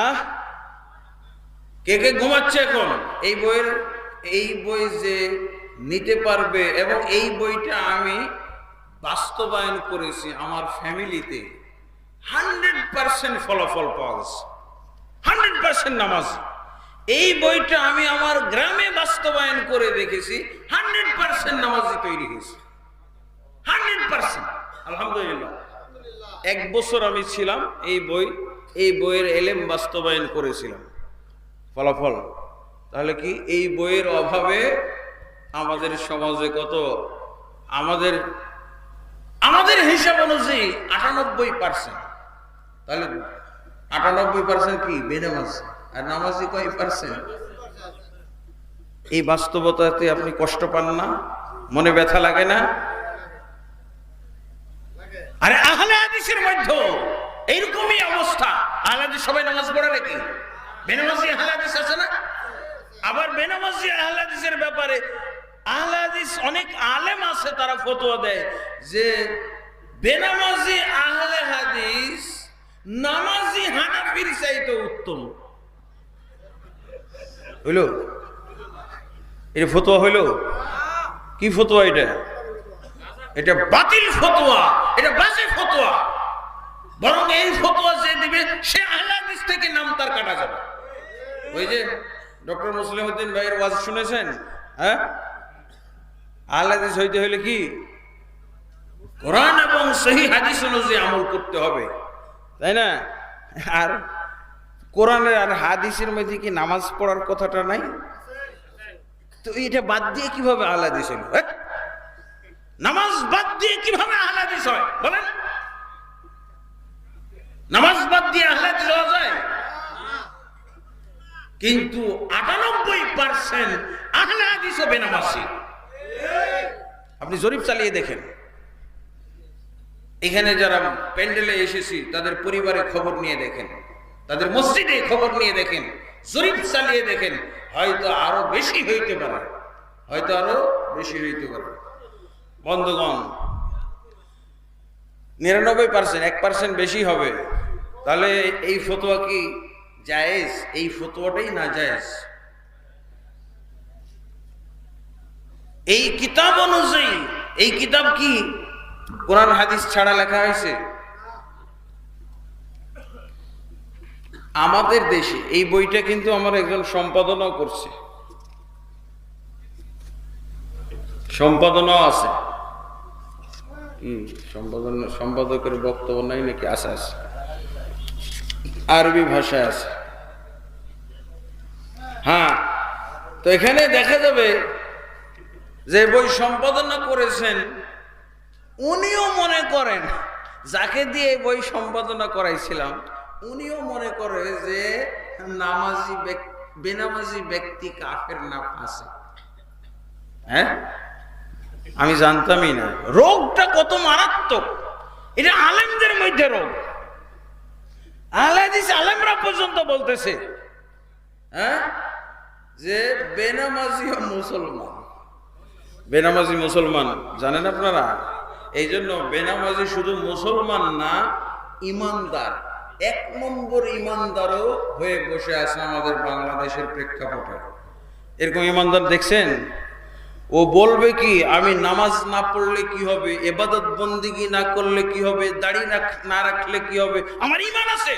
আহ? কে কে ঘুমাচ্ছে এখন? এই বইয়ের, এই বই যে নিতে পারবে এবং এই বইটা আমি বাস্তবায়ন করেছি আমার ফ্যামিলিতে। হান্ড্রেড পার্সেন্ট ফলাফল পাওয়া গেছে। হান্ড্রেড পার্সেন্ট নামাজ। এই বইটা আমি আমার গ্রামে বাস্তবায়ন করে দেখেছি, হান্ড্রেড পার্সেন্ট নামাজি তৈরি হয়েছে। Hundred percent. আলহামদুলিল্লাহ। এক বছর আমি ছিলাম এই বই এই বইয়ের এলেম বাস্তবায়ন করেছিলাম। ফলাফল, তাহলে কি এই বইয়ের অভাবে আমাদের সমাজে কত? আমাদের আমাদের হিসাব অনুযায়ী আটানব্বই পার্সেন্ট তাহলে আটানব্বই পার্সেন্ট কি? বেনামাজ। আর নামাজি কয় পার্সেন্ট এই বাস্তবতাতে আপনি কষ্ট পান না? মনে ব্যথা লাগে না? আরে আহলে হাদিসের মধ্যে এইরকমই অবস্থা। আহলে সবাই নামাজ পড়ে নাকি? বেনামাজি আহলে হাদিস আছে না? আবার বেনামাজি আহলে হাদিসের ব্যাপারে আহলে হাদিস অনেক আলেম আছে, তারা ফতোয়া দেয় যে বেনামাজি আহলে হাদিস নামাজি হানাফির চাইতে উত্তম। হইল? এটা ফতোয়া হইল? কি ফতোয়া এটা? এটা বাতিল ফতোয়া, এটা বাজে ফতোয়া। বরং এই ফতোয়া যে দিবে, সে আহলাদিস থেকে নাম তার কাটা যাবে। ওই যে ডক্টর মুসলিম উদ্দিন ভাইয়ের ওয়াজ শুনেছেন? হ্যাঁ? আহলাদিস হইতে হইলে কি? কোরআন এবং সহি হাদিস অনুযায়ী আমল করতে হবে। তাই না? আর কোরআনের আর হাদিসের মধ্যে কি নামাজ পড়ার কথাটা নাই? তো এটা বাদ দিয়ে কীভাবে আহলাদিস হইল? হ্যাঁ? নামাজ বাদ দিয়ে কীভাবে আহলাদিস হয়? বলেন নামাজ বাদ দিয়ে আহলাদিস হওয়া যায় কিন্তু আটানব্বই পার্সেন্ট হবে আপনি জরিপ চালিয়ে দেখেন। এখানে যারা প্যান্ডেলে এসেছি, তাদের পরিবারে খবর নিয়ে দেখেন। তাদের মসজিদে খবর নিয়ে দেখেন। জরিপ চালিয়ে দেখেন। হয়তো আরও বেশি হইতে পারে। হয়তো আরও বেশি হইতে পারে। বন্ধুগণ, নিরানব্বই পার্সেন্ট, এক পার্সেন্ট বেশি হবে। তাহলে এই ফতোয়া কি জায়েজ, এই ফতোয়াটাই না জায়েজ এই কিতাব অনুযায়ী, এই কিতাব কি? কোরআন, হাদিস ছাড়া লেখা হয়েছে? আমাদের দেশে এই বইটা কিন্তু আমার একজন সম্পাদনাও করছে। সম্পাদনাও আছে। সম্পাদন, সম্পাদকের বক্তব্য নাই নাকি? আছে আছে। আরবি ভাষায় আছে। হ্যাঁ তো এখানে দেখা যাবে যে বই সম্পাদনা করেছেন, উনিও মনে করেন, যাকে দিয়ে বই সম্পাদনা করাইছিলাম, উনিও মনে করে যে নামাজি বেনামাজি ব্যক্তি কাফের না আছে। হ্যাঁ? আমি জানতামই না। রোগটা কত মারাত্মক। এটা আলেমদের মধ্যে রোগ। পর্যন্ত বলতেছে। হ্যাঁ? যে বেনামাজি মুসলমান। বেনামাজি মুসলমান জানেন আপনারা? এই জন্য বেনামাজি শুধু মুসলমান না ইমানদার। এক নম্বর ইমানদারও হয়ে বসে আছে আমাদের বাংলাদেশের প্রেক্ষাপটে। এরকম ইমানদার দেখছেন? ও বলবে কি আমি নামাজ না পড়লে কি হবে? এবাদত বন্দিগি না করলে কি হবে? দাড়ি না রাখলে কি হবে? আমার ইমান আছে।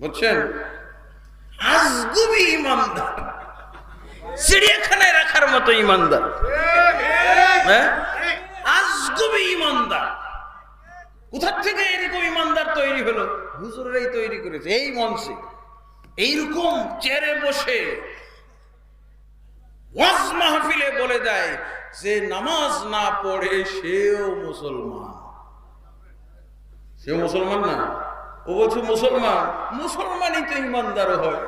বুঝছেন আজগুবি ইমানদার। চিড়িয়াখানায় রাখার মতো ইমানদার। হ্যাঁ? আজগুবি ইমানদার। কোথা থেকে এরকম ইমানদার তৈরি হলো? হুজুরেরাই তৈরি করেছে, এই মঞ্চে। এইরকম চেয়ারে বসে ওয়াজ মাহফিলে বলে দেয় যে, নামাজ না পড়ে সেও মুসলমান। সে মুসলমান না? ও বলছে, মুসলমান, মুসলমানই তো ইমানদারও হয়।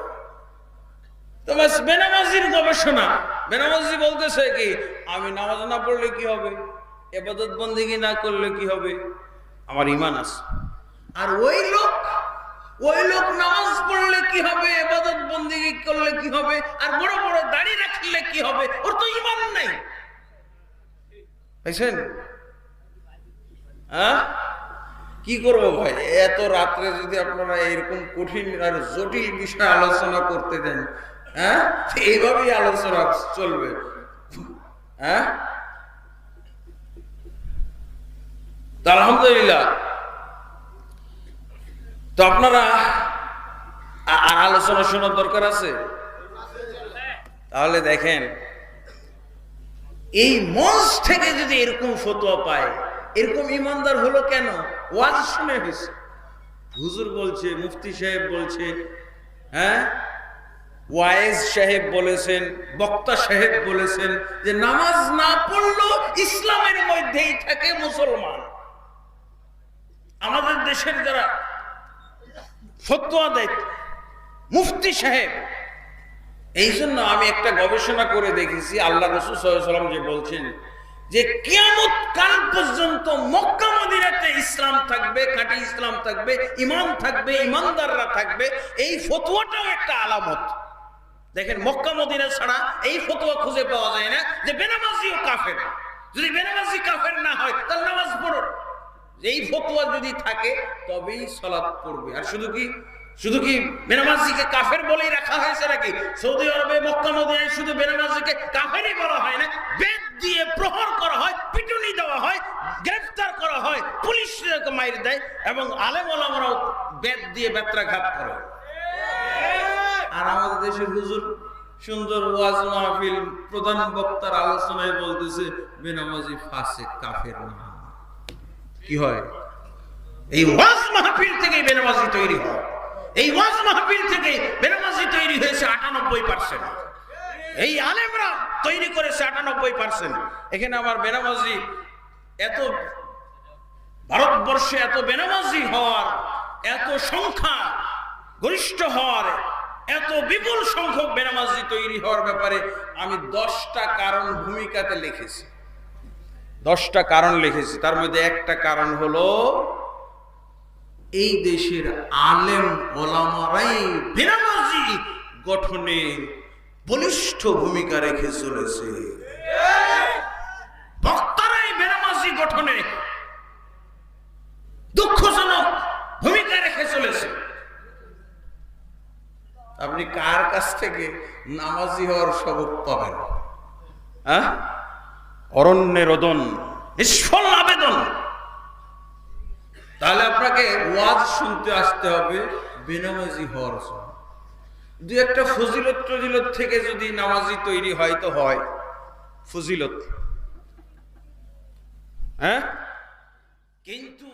তোমার বেনামাজির গবেষণা, বেনামাজি বলতেছে কি, আমি নামাজ না পড়লে কি হবে? এবাদত বন্দিগি না করলে কি হবে? আমার ইমান আছে। আর ওই লোক ওই লোক নামাজ পড়লে কি হবে? এবাদত বন্দিগি করলে কি হবে? আর বড় বড় দাড়ি রাখলে কি হবে? ওর তো ইমান নাই। পাইছেন? হ্যাঁ? কি করব ভাই? এত রাত্রে যদি আপনারা এরকম কঠিন আর জটিল বিষয় আলোচনা করতে দেন হ্যাঁ? এইভাবেই আলোচনা চলবে। হ্যাঁ? আলহামদুলিল্লাহ। তো আপনারা আর আলোচনা শোনার দরকার আছে? তাহলে দেখেন, এই মঞ্চ থেকে যদি এরকম ফতোয়া পায় এরকম ইমানদার হলো কেন? ওয়াজ শুনে হয়েছে। হুজুর বলছে, মুফতি সাহেব বলছে হ্যাঁ? ওয়াইজ সাহেব বলেছেন, বক্তা সাহেব বলেছেন যে নামাজ না পড়লেও ইসলামের মধ্যেই থাকে মুসলমান। আমাদের দেশের যারা ফতোয়া দেয়, মুফতি সাহেব এই জন্য আমি একটা গবেষণা করে দেখেছি, আল্লাহ রসুল সাল্লাম যে বলছেন যে কিয়ামত কাল পর্যন্ত মক্কা মদিনাতে ইসলাম থাকবে, খাঁটি ইসলাম থাকবে ইমান থাকবে, ইমানদাররা থাকবে, এই ফতুয়াটাও একটা আলামত। দেখেন, মক্কা মদিনা ছাড়া এই ফতুয়া খুঁজে পাওয়া যায় না যে বেনামাজিও কাফের। যদি বেনামাজি কাফের না হয়, তাহলে নামাজ পড়ো। এই ফতুয়া যদি থাকে, তবেই সলাৎ পড়বে। আর শুধু কি? শুধু কি বেনামাজিকে কাফের বলেই রাখা হয়েছে নাকি? সৌদি আরবে মক্কা মদিনায় শুধু বেনামাজিকে কাফেরই বলা হয় না, বেদ দিয়ে প্রহর করা হয়, পিটুনি দেওয়া হয় গ্রেফতার করা হয়, পুলিশ মাইর দেয় এবং আলেম ওলামারাও বেদ দিয়ে বেত্রাঘাত করে। আর আমাদের দেশের হুজুর সুন্দর ওয়াজ মাহফিল প্রধান বক্তার আলোচনায় বলতেছে, বেনামাজি ফাসে কাফের না কি হয়? এই ওয়াজ মাহফিল থেকে বেনামাজি তৈরি হয়। এই ওয়াজ মাহফিল থেকে বেনামাজি তৈরি হয়েছে আটানব্বই পার্সেন্ট। এই আলেমরা তৈরি করেছে আটানব্বই পার্সেন্ট এখানে আমার বেনামাজি এত ভারতবর্ষে এত বেনামাজি হওয়ার, এত সংখ্যা গরিষ্ঠ হওয়ার, এত বিপুল সংখ্যক বেনামাজি তৈরি হওয়ার ব্যাপারে আমি দশটা কারণ ভূমিকাতে লিখেছি। দশটা কারণ লিখেছি। তার মধ্যে একটা কারণ হলো, এই দেশের আলেম ওলামারাই বেনামাজি গঠনে বলিষ্ঠ ভূমিকা রেখে চলেছে। বক্তারাই গঠনে দুঃখজনক ভূমিকা রেখে চলেছে। আপনি কার কাছ থেকে নামাজি হওয়ার সবক পাবেন? হ্যাঁ? অরণ্যের রোদন নিষ্ফল আবেদন। তাহলে আপনাকে ওয়াজ শুনতে আসতে হবে, বেনামাজি হওয়ার জন্য। দু একটা ফজিলত টজিলত থেকে যদি নামাজি তৈরি হয় তো হয়। ফজিলত। হ্যাঁ? কিন্তু